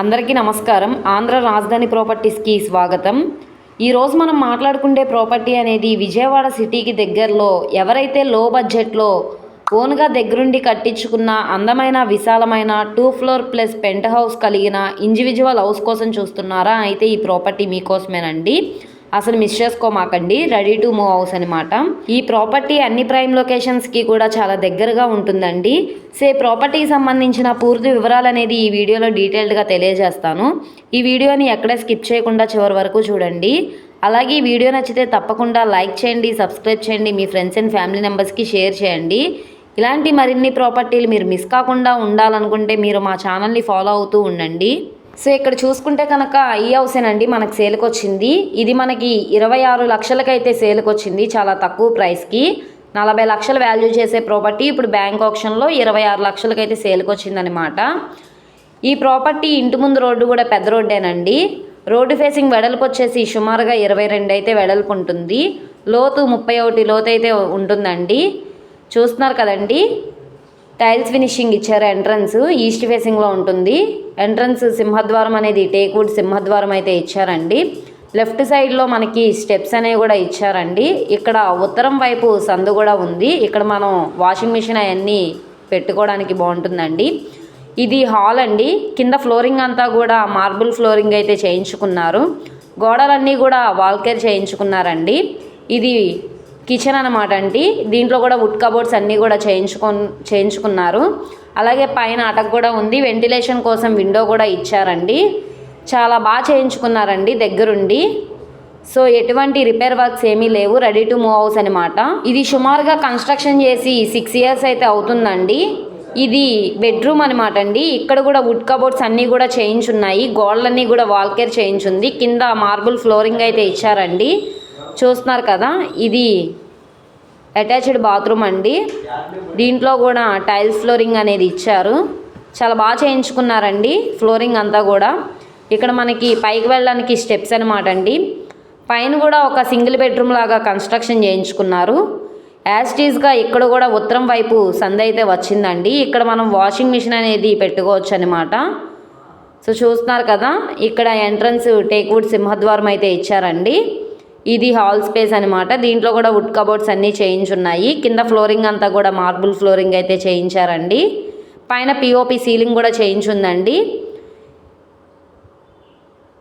అందరికీ నమస్కారం. ఆంధ్ర రాజధాని ప్రాపర్టీస్కి స్వాగతం. ఈరోజు మనం మాట్లాడుకుంటే ప్రాపర్టీ అనేది విజయవాడ సిటీకి దగ్గరలో ఎవరైతే లో బడ్జెట్లో ఓన్గా దగ్గరుండి కట్టించుకున్న అందమైన విశాలమైన two floor plus penthouse కలిగిన ఇండివిజువల్ హౌస్ కోసం చూస్తున్నారా? అయితే ఈ ప్రాపర్టీ మీకోసమేనండి. అసలు మిస్ చేసుకోమాకండి. రెడీ టు మూవ్ హౌస్ అనమాట ఈ ప్రాపర్టీ అన్ని ప్రైమ్ లొకేషన్స్కి కూడా చాలా దగ్గరగా ఉంటుందండి. సే ప్రాపర్టీకి సంబంధించిన పూర్తి వివరాలు అనేది ఈ వీడియోలో డీటెయిల్డ్గా తెలియజేస్తాను. ఈ వీడియోని ఎక్కడ స్కిప్ చేయకుండా చివరి వరకు చూడండి. అలాగే ఈ వీడియో నచ్చితే తప్పకుండా లైక్ చేయండి సబ్స్క్రైబ్ చేయండి మీ ఫ్రెండ్స్ అండ్ ఫ్యామిలీ మెంబర్స్కి షేర్ చేయండి. ఇలాంటి మరిన్ని ప్రాపర్టీలు మీరు మిస్ కాకుండా ఉండాలనుకుంటే మీరు మా ఛానల్ని ఫాలో అవుతూ ఉండండి. సో ఇక్కడ చూసుకుంటే కనుక ఈ హౌసేనండి మనకు సేల్కి వచ్చింది ఇది మనకి ఇరవై ఆరు లక్షలకైతే సేల్కి వచ్చింది చాలా తక్కువ ప్రైస్కి. నలభై లక్షలు వాల్యూ చేసే ప్రాపర్టీ ఇప్పుడు బ్యాంక్ ఆప్షన్లో ఇరవై ఆరు లక్షలకైతే సేల్కి వచ్చిందనమాట ఈ ప్రాపర్టీ ఇంటి ముందు రోడ్డు కూడా పెద్ద రోడ్డేనండి. రోడ్డు ఫేసింగ్ వెడల్పు వచ్చేసి సుమారుగా ఇరవై రెండు అయితే వెడల్పు ఉంటుంది. లోతు ముప్పై ఒకటి లోతు అయితే ఉంటుందండి. చూస్తున్నారు కదండి. టైల్స్ ఫినిషింగ్ ఇచ్చారు ఎంట్రన్స్. ఈస్ట్ ఫేసింగ్లో ఉంటుంది. ఎంట్రన్స్ సింహద్వారం అనేది టేక్వుడ్ సింహద్వారం అయితే ఇచ్చారండి. లెఫ్ట్ సైడ్లో మనకి స్టెప్స్ అనేవి కూడా ఇచ్చారండి. ఇక్కడ ఉత్తరం వైపు సందు కూడా ఉంది. ఇక్కడ మనం వాషింగ్ మిషన్ అవన్నీ పెట్టుకోవడానికి బాగుంటుందండి. ఇది హాల్ అండి. కింద ఫ్లోరింగ్ అంతా కూడా మార్బుల్ ఫ్లోరింగ్ అయితే చేయించుకున్నారు. గోడలన్నీ కూడా వాల్కేర్ చేయించుకున్నారండి. ఇది కిచెన్ అనమాట అండి. దీంట్లో కూడా వుడ్ కబోర్డ్స్ అన్నీ కూడా చేయించుకొ చేయించుకున్నారు. అలాగే పైన అటక్ కూడా ఉంది. వెంటిలేషన్ కోసం విండో కూడా ఇచ్చారండి. చాలా బాగా చేయించుకున్నారండి దగ్గరుండి. సో ఎటువంటి రిపేర్ వర్క్స్ ఏమీ లేవు. రెడీ టు మూవ్ హౌస్ అనమాట ఇది సుమారుగా కన్స్ట్రక్షన్ చేసి సిక్స్ ఇయర్స్ అయితే అవుతుందండి. ఇది బెడ్రూమ్ అనమాట అండి. ఇక్కడ కూడా వుడ్ కబోర్డ్స్ అన్నీ కూడా చేయించున్నాయి. గోడలన్నీ కూడా వాల్కేర్ చేయించుంది. కింద మార్బుల్ ఫ్లోరింగ్ అయితే ఇచ్చారండి. చూస్తున్నారు కదా ఇది అటాచ్డ్ బాత్రూమ్ అండి. దీంట్లో కూడా టైల్స్ ఫ్లోరింగ్ అనేది ఇచ్చారు. చాలా బాగా చేయించుకున్నారండి ఫ్లోరింగ్ అంతా కూడా. ఇక్కడ మనకి పైకి వెళ్ళడానికి స్టెప్స్ అనమాట అండి. పైన కూడా ఒక సింగిల్ బెడ్రూమ్ లాగా కన్స్ట్రక్షన్ చేయించుకున్నారు. యాజ్టీస్గా ఇక్కడ కూడా ఉత్తరం వైపు సంద అయితే వచ్చిందండి. ఇక్కడ మనం వాషింగ్ మిషన్ అనేది పెట్టుకోవచ్చు అనమాట సో చూస్తున్నారు కదా ఇక్కడ ఎంట్రన్స్ టేక్వుడ్ సింహద్వారం అయితే ఇచ్చారండి. ఇది హాల్ స్పేస్ అనమాట దీంట్లో కూడా వుడ్ కబోర్డ్స్ అన్నీ చేయించున్నాయి కింద ఫ్లోరింగ్ అంతా కూడా మార్బుల్ ఫ్లోరింగ్ అయితే చేయించారండి. పైన పిఓపి సీలింగ్ కూడా చేయించుందండి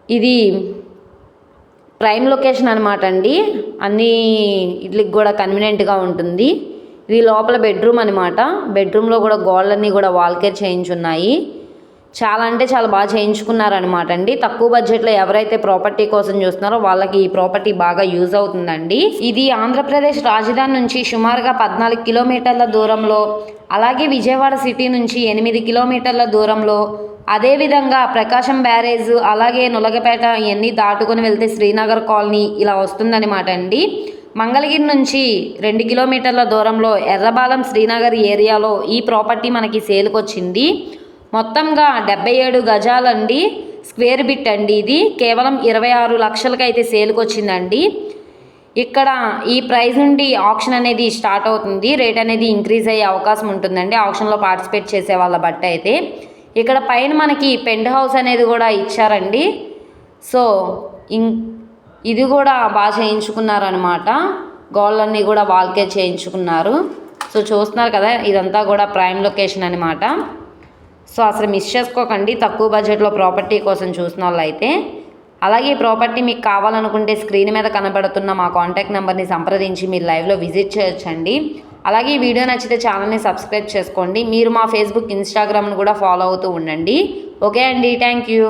ఇది ప్రైమ్ లొకేషన్ అనమాట అండి అన్ని ఇట్లకి కూడా కన్వీనియంట్గా ఉంటుంది. ఇది లోపల బెడ్రూమ్ అనమాట బెడ్రూమ్లో కూడా గోడలన్నీ కూడా వాల్కేర్ చేయించున్నాయి చాలా అంటే చాలా బాగా చేయించుకున్నారనమాట అండి. తక్కువ బడ్జెట్లో ఎవరైతే ప్రాపర్టీ కోసం చూస్తున్నారో వాళ్ళకి ఈ ప్రాపర్టీ బాగా యూజ్ అవుతుందండి. ఇది ఆంధ్రప్రదేశ్ రాజధాని నుంచి సుమారుగా పద్నాలుగు కిలోమీటర్ల దూరంలో అలాగే విజయవాడ సిటీ నుంచి ఎనిమిది కిలోమీటర్ల దూరంలో అదేవిధంగా ప్రకాశం బ్యారేజ్ అలాగే నులగపేట ఇవన్నీ దాటుకొని వెళ్తే శ్రీనగర్ కాలనీ ఇలా వస్తుందన్నమాట అండి. మంగళగిరి నుంచి రెండు కిలోమీటర్ల దూరంలో ఎర్రబాలెం శ్రీనగర్ ఏరియాలో ఈ ప్రాపర్టీ మనకి సేల్కి వచ్చింది. మొత్తంగా డెబ్బై ఏడు గజాలండి స్క్వేర్ బిట్ అండి ఇది. కేవలం ఇరవై ఆరు లక్షలకి అయితే సేల్కి వచ్చిందండి ఇక్కడ ఈ ప్రైస్ నుండి ఆప్షన్ అనేది స్టార్ట్ అవుతుంది. రేట్ అనేది ఇంక్రీజ్ అయ్యే అవకాశం ఉంటుందండి. ఆప్షన్లో పార్టిసిపేట్ చేసే వాళ్ళ బట్టి అయితే. ఇక్కడ పైన మనకి పెండ్ హౌస్ అనేది కూడా ఇచ్చారండి. సో ఇం ఇది కూడా బాగా చేయించుకున్నారనమాట గోళ్ళన్నీ కూడా వాల్కే చేయించుకున్నారు. సో చూస్తున్నారు కదా ఇదంతా కూడా ప్రైమ్ లొకేషన్ అనమాట సో అసలు మిస్ చేసుకోకండి. తక్కువ బడ్జెట్లో ప్రాపర్టీ కోసం చూసిన వాళ్ళు అయితే అలాగే ఈ ప్రాపర్టీ మీకు కావాలనుకుంటే స్క్రీన్ మీద కనబడుతున్న మా కాంటాక్ట్ నెంబర్ని సంప్రదించి మీరు లైవ్లో విజిట్ చేయొచ్చండి. అలాగే ఈ వీడియో నచ్చితే ఛానల్ని సబ్స్క్రైబ్ చేసుకోండి. మీరు మా ఫేస్బుక్ ఇన్స్టాగ్రామ్ను కూడా ఫాలో అవుతూ ఉండండి. ఓకే అండి. Thank you